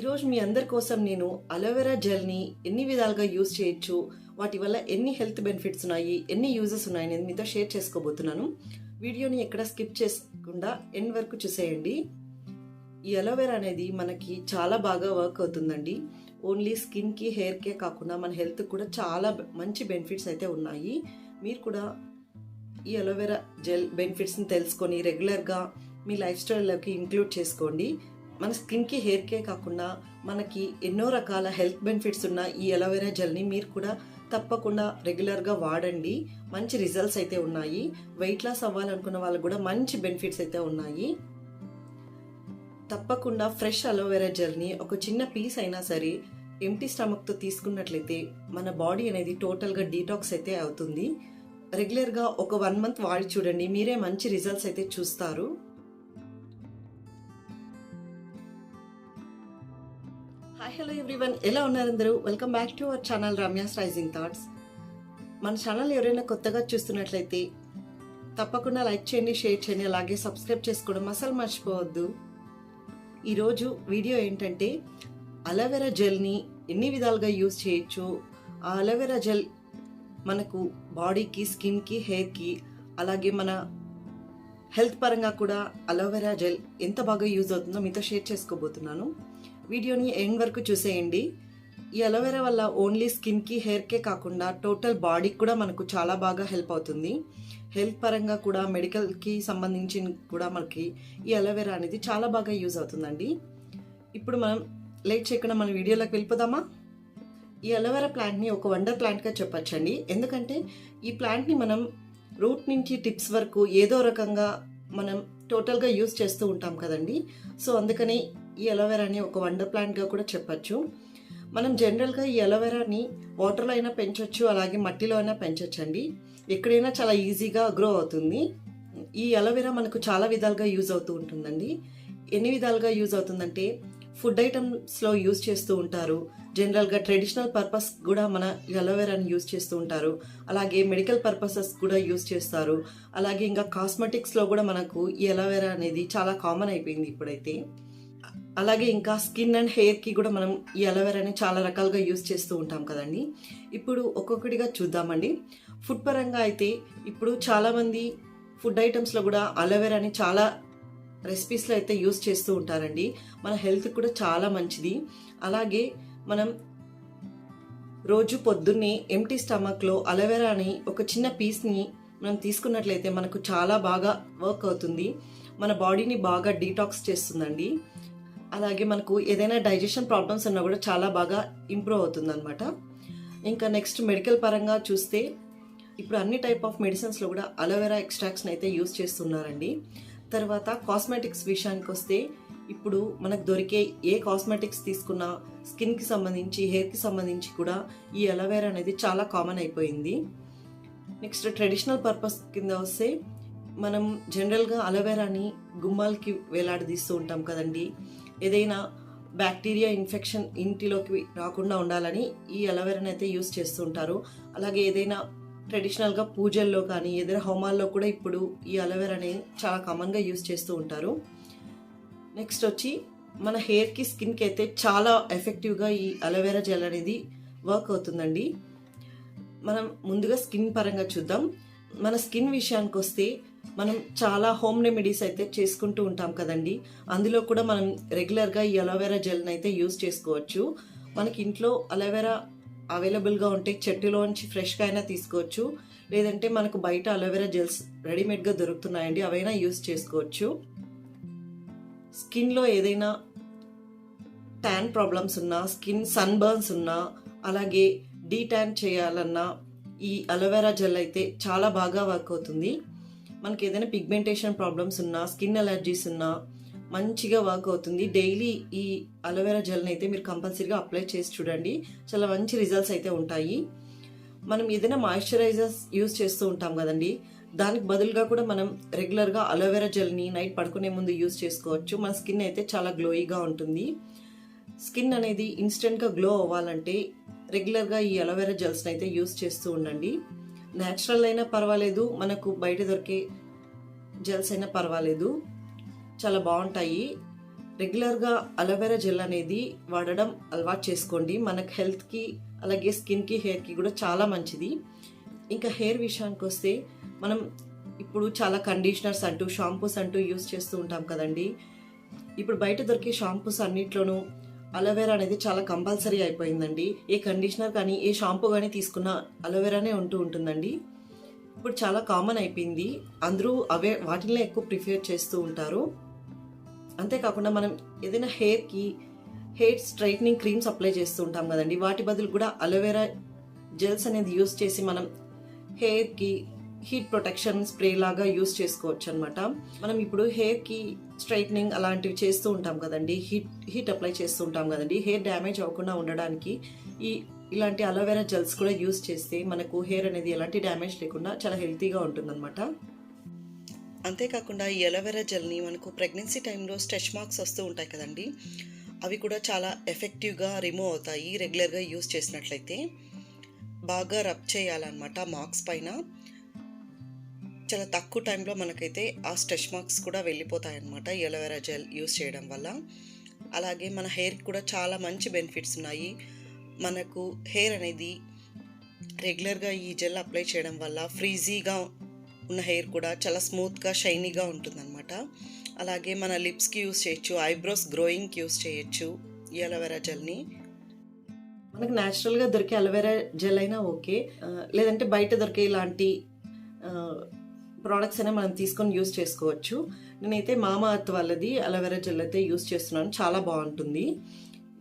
ఈరోజు మీ అందరి కోసం నేను అలోవెరా జెల్ని ఎన్ని విధాలుగా యూజ్ చేయొచ్చు వాటి వల్ల ఎన్ని హెల్త్ బెనిఫిట్స్ ఉన్నాయి ఎన్ని యూజెస్ ఉన్నాయి అనేది మీతో షేర్ చేసుకోబోతున్నాను. వీడియోని ఎక్కడ స్కిప్ చేయకుండా ఎండ్ వరకు చూసేయండి. ఈ అలోవెరా అనేది మనకి చాలా బాగా వర్క్ అవుతుందండి. ఓన్లీ స్కిన్కి హెయిర్కే కాకుండా మన హెల్త్ కూడా చాలా మంచి బెనిఫిట్స్ అయితే ఉన్నాయి. మీరు కూడా ఈ అలోవెరా జెల్ బెనిఫిట్స్ని తెలుసుకొని రెగ్యులర్గా మీ లైఫ్ స్టైల్లోకి ఇంక్లూడ్ చేసుకోండి. మన స్కిన్కి హెయిర్కే కాకుండా మనకి ఎన్నో రకాల హెల్త్ బెనిఫిట్స్ ఉన్న ఈ అలోవెరా జెల్ని మీరు కూడా తప్పకుండా రెగ్యులర్గా వాడండి. మంచి రిజల్ట్స్ అయితే ఉన్నాయి. వెయిట్ లాస్ అవ్వాలనుకున్న వాళ్ళకు కూడా మంచి బెనిఫిట్స్ అయితే ఉన్నాయి. తప్పకుండా ఫ్రెష్ అలోవెరా జెల్ని ఒక చిన్న పీస్ అయినా సరే ఎంటీ స్టమక్తో తీసుకున్నట్లయితే మన బాడీ అనేది టోటల్గా డీటాక్స్ అయితే అవుతుంది. రెగ్యులర్గా ఒక వన్ మంత్ వాడి చూడండి. మీరే మంచి రిజల్ట్స్ అయితే చూస్తారు. హలో ఎవ్రీవన్ ఎలా ఉన్నారు అందరూ? Welcome back to our channel Ramya's rising thoughts. మన ఛానల్ ఎవరైనా కొత్తగా చూస్తున్నట్లయితే తప్పకుండా లైక్ చేయండి షేర్ చేయండి అలాగే సబ్స్క్రైబ్ చేసుకోవడం అసలు మర్చిపోవద్దు. ఈరోజు వీడియో ఏంటంటే అలోవెరా జెల్ని ఎన్ని విధాలుగా యూజ్ చేయొచ్చు? ఆ అలోవెరా జెల్ మనకు బాడీకి స్కిన్కి హెయిర్కి అలాగే మన హెల్త్ పరంగా కూడా అలోవెరా జెల్ ఎంత బాగా యూజ్ అవుతుందో మీతో షేర్ చేసుకోబోతున్నాను. వీడియోని ఎండ్ వరకు చూసేయండి. ఈ అలోవెరా వల్ల ఓన్లీ స్కిన్కి హెయిర్కే కాకుండా టోటల్ బాడీకి కూడా మనకు చాలా బాగా హెల్ప్ అవుతుంది. హెల్త్ పరంగా కూడా మెడికల్కి సంబంధించి కూడా మనకి ఈ అలోవెరా అనేది చాలా బాగా యూజ్ అవుతుందండి. ఇప్పుడు మనం లేట్ చేయకుండా మన వీడియోలోకి వెళ్ళిపోదామా? ఈ అలోవెరా ప్లాంట్ని ఒక వండర్ ప్లాంట్గా చెప్పచ్చండి. ఎందుకంటే ఈ ప్లాంట్ని మనం రూట్ నుంచి టిప్స్ వరకు ఏదో రకంగా మనం టోటల్గా యూజ్ చేస్తూ ఉంటాం కదండి. సో అందుకని ఈ అలోవెరాని ఒక వండర్ ప్లాంట్గా కూడా చెప్పచ్చు. మనం జనరల్గా ఈ అలోవెరాని వాటర్లో అయినా పెంచవచ్చు అలాగే మట్టిలో అయినా పెంచవచ్చండి ఎక్కడైనా చాలా ఈజీగా గ్రో అవుతుంది. ఈ అలోవెరా మనకు చాలా విధాలుగా యూజ్ అవుతూ ఉంటుందండి. ఎన్ని విధాలుగా యూజ్ అవుతుందంటే ఫుడ్ ఐటమ్స్లో యూజ్ చేస్తూ ఉంటారు. జనరల్గా ట్రెడిషనల్ పర్పస్ కూడా మన అలోవెరాని యూజ్ చేస్తూ ఉంటారు. అలాగే మెడికల్ పర్పసెస్ కూడా యూజ్ చేస్తారు. అలాగే ఇంకా కాస్మెటిక్స్లో కూడా మనకు ఈ అలోవెరా అనేది చాలా కామన్ అయిపోయింది ఇప్పుడైతే. అలాగే ఇంకా స్కిన్ అండ్ హెయిర్కి కూడా మనం ఈ అలోవెరాని చాలా రకాలుగా యూజ్ చేస్తూ ఉంటాం కదండి. ఇప్పుడు ఒక్కొక్కటిగా చూద్దామండి. ఫుడ్ పరంగా అయితే ఇప్పుడు చాలామంది ఫుడ్ ఐటమ్స్లో కూడా అలోవెరాని చాలా రెసిపీస్లో అయితే యూజ్ చేస్తూ ఉంటారండి. మన హెల్త్ కూడా చాలా మంచిది. అలాగే మనం రోజు పొద్దున్నే ఎంటీ స్టమక్లో అలోవెరాని ఒక చిన్న పీస్ని మనం తీసుకున్నట్లయితే మనకు చాలా బాగా వర్క్ అవుతుంది. మన బాడీని బాగా డీటాక్స్ చేస్తుందండి. అలాగే మనకు ఏదైనా డైజెషన్ ప్రాబ్లమ్స్ ఉన్నా కూడా చాలా బాగా ఇంప్రూవ్ అవుతుంది అనమాట ఇంకా నెక్స్ట్ మెడికల్ పరంగా చూస్తే ఇప్పుడు అన్ని టైప్ ఆఫ్ మెడిసిన్స్లో కూడా అలోవెరా ఎక్స్ట్రాక్ట్స్ని అయితే యూస్ చేస్తున్నారండి. తర్వాత కాస్మెటిక్స్ విషయానికి వస్తే ఇప్పుడు మనకు దొరికే ఏ కాస్మెటిక్స్ తీసుకున్నా స్కిన్కి సంబంధించి హెయిర్కి సంబంధించి కూడా ఈ అలోవెరా అనేది చాలా కామన్ అయిపోయింది. నెక్స్ట్ ట్రెడిషనల్ పర్పస్ కింద వస్తే మనం జనరల్గా అలోవెరాని గుమ్మాలకి వేలాడదీస్తూ ఉంటాం కదండి. ఏదైనా బ్యాక్టీరియా ఇన్ఫెక్షన్ ఇంటిలోకి రాకుండా ఉండాలని ఈ అలోవెరాని అయితే యూస్ చేస్తూ ఉంటారు అలాగే ఏదైనా ట్రెడిషనల్గా పూజల్లో కానీ ఏదైనా హోమాల్లో కూడా ఇప్పుడు ఈ అలోవెరాని చాలా కామన్గా యూస్ చేస్తూ ఉంటారు. నెక్స్ట్ వచ్చి మన హెయిర్కి స్కిన్కి అయితే చాలా ఎఫెక్టివ్గా ఈ అలోవెరా జెల్ అనేది వర్క్ అవుతుందండి. మనం ముందుగా స్కిన్ పరంగా చూద్దాం. మన స్కిన్ విషయానికి వస్తే మనం చాలా హోమ్ రెమెడీస్ అయితే చేసుకుంటూ ఉంటాం కదండి. అందులో కూడా మనం రెగ్యులర్గా ఈ అలోవెరా జెల్ని అయితే యూజ్ చేసుకోవచ్చు. మనకి ఇంట్లో అలోవెరా అవైలబుల్గా ఉంటే చెట్టులోంచి ఫ్రెష్గా అయినా తీసుకోవచ్చు. లేదంటే మనకు బయట అలోవెరా జెల్స్ రెడీమేడ్గా దొరుకుతున్నాయండి అవైనా యూజ్ చేసుకోవచ్చు. స్కిన్లో ఏదైనా ట్యాన్ ప్రాబ్లమ్స్ ఉన్నా స్కిన్ సన్ బర్న్స్ ఉన్నా అలాగే డీ ట్యాన్ చేయాలన్నా ఈ అలోవెరా జెల్ అయితే చాలా బాగా వర్క్ అవుతుంది. మనకి ఏదైనా పిగ్మెంటేషన్ ప్రాబ్లమ్స్ ఉన్నా స్కిన్ అలర్జీస్ ఉన్నా మంచిగా వర్క్ అవుతుంది. డైలీ ఈ అలోవెరా జెల్ని అయితే మీరు కంపల్సరీగా అప్లై చేసి చూడండి. చాలా మంచి రిజల్ట్స్ అయితే ఉంటాయి. మనం ఏదైనా మాయిశ్చరైజర్స్ యూస్ చేస్తూ ఉంటాం కదండి. దానికి బదులుగా కూడా మనం రెగ్యులర్గా అలోవెరా జెల్ని నైట్ పడుకునే ముందు యూస్ చేసుకోవచ్చు. మన స్కిన్ అయితే చాలా గ్లోయిగా ఉంటుంది. స్కిన్ అనేది ఇన్స్టెంట్గా గ్లో అవ్వాలంటే రెగ్యులర్గా ఈ అలోవెరా జెల్స్ని అయితే యూస్ చేస్తూ ఉండండి. న్యాచురల్ అయినా పర్వాలేదు మనకు బయట దొరికే జెల్స్ అయినా పర్వాలేదు. చాలా బాగుంటాయి. రెగ్యులర్గా అలోవెరా జెల్ అనేది వాడడం అలవాటు చేసుకోండి. మనకు హెల్త్కి అలాగే స్కిన్కి హెయిర్కి కూడా చాలా మంచిది. ఇంకా హెయిర్ విషయానికి వస్తే మనం ఇప్పుడు చాలా కండిషనర్స్ అంటూ షాంపూస్ అంటూ యూస్ చేస్తూ ఉంటాం కదండి. ఇప్పుడు బయట దొరికే షాంపూస్ అన్నిట్లోనూ అలోవెరా అనేది చాలా కంపల్సరీ అయిపోయిందండి. ఏ కండిషనర్ కానీ ఏ షాంపూ కానీ తీసుకున్న అలోవెరానే ఉంటూ ఉంటుందండి. ఇప్పుడు చాలా కామన్ అయిపోయింది. అందరూ అవే వాటినే ఎక్కువ ప్రిఫర్ చేస్తూ ఉంటారు. అంతేకాకుండా మనం ఏదైనా హెయిర్కి హెయిర్ స్ట్రైట్నింగ్ క్రీమ్స్ అప్లై చేస్తూ ఉంటాం కదండి. వాటి బదులు కూడా అలోవెరా జెల్స్ అనేది యూస్ చేసి మనం హెయిర్కి హీట్ ప్రొటెక్షన్ స్ప్రే లాగా యూస్ చేసుకోవచ్చు అనమాట మనం ఇప్పుడు హెయిర్కి స్ట్రైట్నింగ్ అలాంటివి చేస్తూ ఉంటాం కదండి. హీట్ హీట్ అప్లై చేస్తూ ఉంటాం కదండి. హెయిర్ డ్యామేజ్ అవ్వకుండా ఉండడానికి ఈ ఇలాంటి అలోవెరా జెల్స్ కూడా యూస్ చేస్తే మనకు హెయిర్ అనేది ఎలాంటి డ్యామేజ్ లేకుండా చాలా హెల్తీగా ఉంటుందన్నమాట. అంతేకాకుండా ఈ అలోవెరా జెల్ని మనకు ప్రెగ్నెన్సీ టైంలో స్ట్రెచ్ మార్క్స్ వస్తూ ఉంటాయి కదండి. అవి కూడా చాలా ఎఫెక్టివ్గా రిమూవ్ అవుతాయి రెగ్యులర్గా యూస్ చేసినట్లయితే. బాగా రబ్ చేయాలన్నమాట మార్క్స్ పైన. చాలా తక్కువ టైంలో మనకైతే ఆ స్ట్రెచ్ మార్క్స్ కూడా వెళ్ళిపోతాయి అన్నమాట జెల్ యూస్ చేయడం వల్ల. అలాగే మన హెయిర్కి కూడా చాలా మంచి బెనిఫిట్స్ ఉన్నాయి. మనకు హెయిర్ అనేది రెగ్యులర్గా ఈ జెల్ అప్లై చేయడం వల్ల ఫ్రీజీగా ఉన్న హెయిర్ కూడా చాలా స్మూత్గా షైనీగా ఉంటుందన్నమాట. అలాగే మన లిప్స్కి యూస్ చేయొచ్చు ఐబ్రోస్ గ్రోయింగ్కి యూస్ చేయొచ్చు ఈ అలోవెరా జెల్ని. మనకు న్యాచురల్గా దొరికే అలోవెరా జెల్ అయినా ఓకే. లేదంటే బయట దొరికే ఇలాంటి ప్రోడక్ట్స్ అయినా మనం తీసుకొని యూస్ చేసుకోవచ్చు. నేనైతే మామా అర్త్ వాళ్ళది అలోవెరా జెల్ అయితే యూస్ చేస్తున్నాను. చాలా బాగుంటుంది.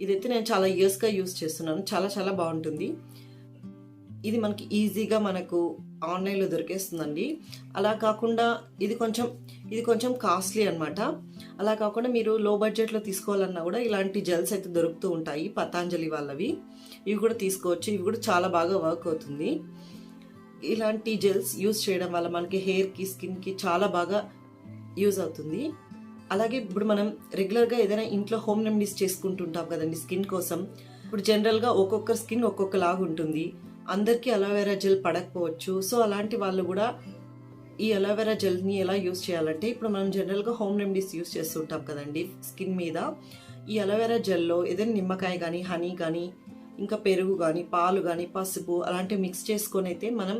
ఇదైతే నేను చాలా ఇయర్స్గా యూస్ చేస్తున్నాను. చాలా చాలా బాగుంటుంది. ఇది మనకి ఈజీగా మనకు ఆన్లైన్లో దొరికేస్తుందండి. అలా కాకుండా ఇది కొంచెం ఇది కొంచెం కాస్ట్లీ అనమాట అలా కాకుండా మీరు లో బడ్జెట్లో తీసుకోవాలన్నా కూడా ఇలాంటి జెల్స్ అయితే దొరుకుతూ ఉంటాయి పతాంజలి వాళ్ళవి. ఇవి కూడా తీసుకోవచ్చు. ఇవి కూడా చాలా బాగా వర్క్ అవుతుంది. ఇలాంటి జెల్స్ యూజ్ చేయడం వల్ల మనకి హెయిర్కి స్కిన్కి చాలా బాగా యూజ్ అవుతుంది. అలాగే ఇప్పుడు మనం రెగ్యులర్గా ఏదైనా ఇంట్లో హోమ్ రెమెడీస్ చేసుకుంటుంటాం కదండి స్కిన్ కోసం. ఇప్పుడు జనరల్గా ఒక్కొక్క స్కిన్ ఒక్కొక్కలాగా ఉంటుంది. అందరికీ అలోవెరా జెల్ పడకపోవచ్చు. సో అలాంటి వాళ్ళు కూడా ఈ అలోవెరా జెల్ని ఎలా యూజ్ చేయాలంటే ఇప్పుడు మనం జనరల్గా హోమ్ రెమెడీస్ యూజ్ చేస్తుంటాం కదండి స్కిన్ మీద. ఈ అలోవెరా జెల్లో ఏదైనా నిమ్మకాయ కానీ హనీ కానీ ఇంకా పెరుగు కానీ పాలు కానీ పసుపు అలాంటివి మిక్స్ చేసుకొని అయితే మనం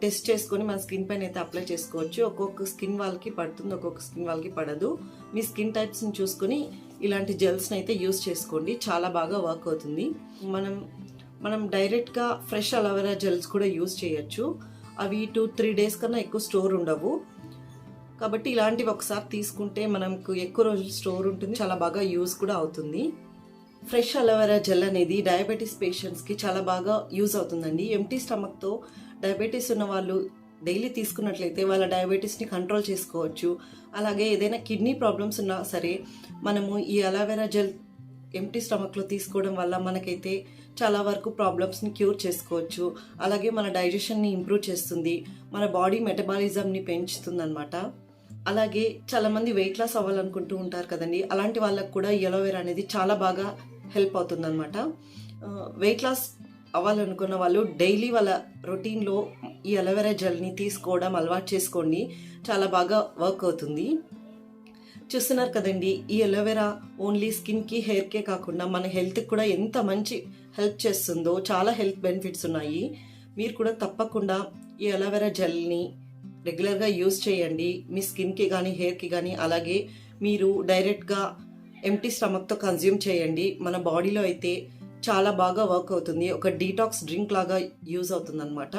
టెస్ట్ చేసుకొని మన స్కిన్ పైన అయితే అప్లై చేసుకోవచ్చు. ఒక్కొక్క స్కిన్ వాళ్ళకి పడుతుంది ఒక్కొక్క స్కిన్ వాళ్ళకి పడదు. మీ స్కిన్ టైప్స్ని చూసుకొని ఇలాంటి జెల్స్ని అయితే యూస్ చేసుకోండి. చాలా బాగా వర్క్ అవుతుంది. మనం మనం డైరెక్ట్గా ఫ్రెష్ అలోవెరా జెల్స్ కూడా యూస్ చేయొచ్చు. అవి టూ త్రీ డేస్ కన్నా ఎక్కువ స్టోర్ ఉండవు. కాబట్టి ఇలాంటివి ఒకసారి తీసుకుంటే మనకు ఎక్కువ రోజులు స్టోర్ ఉంటుంది చాలా బాగా యూస్ కూడా అవుతుంది. ఫ్రెష్ అలోవెరా జెల్ అనేది డయాబెటీస్ పేషెంట్స్కి చాలా బాగా యూజ్ అవుతుందండి. ఎంటీ స్టమక్తో డయాబెటీస్ ఉన్న వాళ్ళు డైలీ తీసుకున్నట్లయితే వాళ్ళ డయాబెటీస్ని కంట్రోల్ చేసుకోవచ్చు. అలాగే ఏదైనా కిడ్నీ ప్రాబ్లమ్స్ ఉన్నా సరే మనము ఈ అలోవెరా జెల్ ఎంటీ స్టమక్లో తీసుకోవడం వల్ల మనకైతే చాలా వరకు ప్రాబ్లమ్స్ని క్యూర్ చేసుకోవచ్చు. అలాగే మన డైజెషన్ని ఇంప్రూవ్ చేస్తుంది. మన బాడీ మెటబాలిజంని పెంచుతుంది అనమాట అలాగే చాలా మంది వెయిట్ లాస్ అవ్వాలనుకుంటూ ఉంటారు కదండి. అలాంటి వాళ్ళకు కూడా ఈ అలోవెరా అనేది చాలా బాగా హెల్ప్ అవుతుంది అనమాట వెయిట్ లాస్ అవ్వాలనుకున్న వాళ్ళు డైలీ వాళ్ళ రొటీన్లో ఈ అలోవెరా జెల్ని తీసుకోవడం అలవాటు చేసుకోండి. చాలా బాగా వర్క్ అవుతుంది. చూస్తున్నారు కదండి ఈ అలోవెరా ఓన్లీ స్కిన్కి హెయిర్కే కాకుండా మన హెల్త్కి కూడా ఎంత మంచి హెల్ప్ చేస్తుందో చాలా హెల్త్ బెనిఫిట్స్ ఉన్నాయి. మీరు కూడా తప్పకుండా ఈ అలోవెరా జెల్ని రెగ్యులర్గా యూస్ చేయండి. మీ స్కిన్కి కానీ హెయిర్కి కానీ అలాగే మీరు డైరెక్ట్గా ఎంటీ స్టమక్తో కన్జ్యూమ్ చేయండి. మన బాడీలో అయితే చాలా బాగా వర్క్ అవుతుంది. ఒక డీటాక్స్ డ్రింక్ లాగా యూజ్ అవుతుంది అనమాట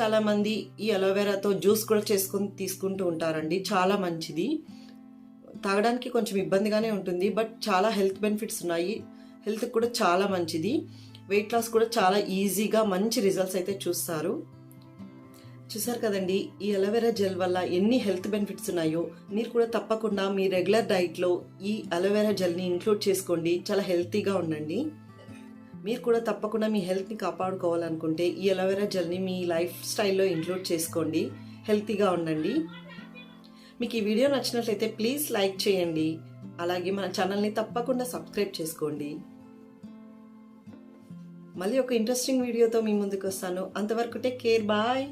చాలామంది ఈ అలోవెరాతో జ్యూస్ కూడా చేసుకొని తీసుకుంటూ ఉంటారండి. చాలా మంచిది. తాగడానికి కొంచెం ఇబ్బందిగానే ఉంటుంది. బట్ చాలా హెల్త్ బెనిఫిట్స్ ఉన్నాయి. హెల్త్ కూడా చాలా మంచిది. వెయిట్ లాస్ కూడా చాలా ఈజీగా మంచి రిజల్ట్స్ అయితే చూస్తారు. చూసారు కదండి ఈ అలోవెరా జెల్ వల్ల ఎన్ని హెల్త్ బెనిఫిట్స్ ఉన్నాయో మీరు కూడా తప్పకుండా మీ రెగ్యులర్ డైట్లో ఈ అలోవెరా జెల్ని ఇంక్లూడ్ చేసుకోండి చాలా హెల్తీగా ఉండండి. మీరు కూడా తప్పకుండా మీ హెల్త్ని కాపాడుకోవాలనుకుంటే ఈ అలోవెరా జెల్ని మీ లైఫ్ స్టైల్లో ఇంక్లూడ్ చేసుకోండి హెల్తీగా ఉండండి. మీకు ఈ వీడియో నచ్చినట్లయితే ప్లీజ్ లైక్ చేయండి అలాగే మన ఛానల్ని తప్పకుండా సబ్స్క్రైబ్ చేసుకోండి. మళ్ళీ ఒక ఇంట్రెస్టింగ్ వీడియోతో మీ ముందుకు వస్తాను. అంతవరకు టేక్ కేర్ బాయ్.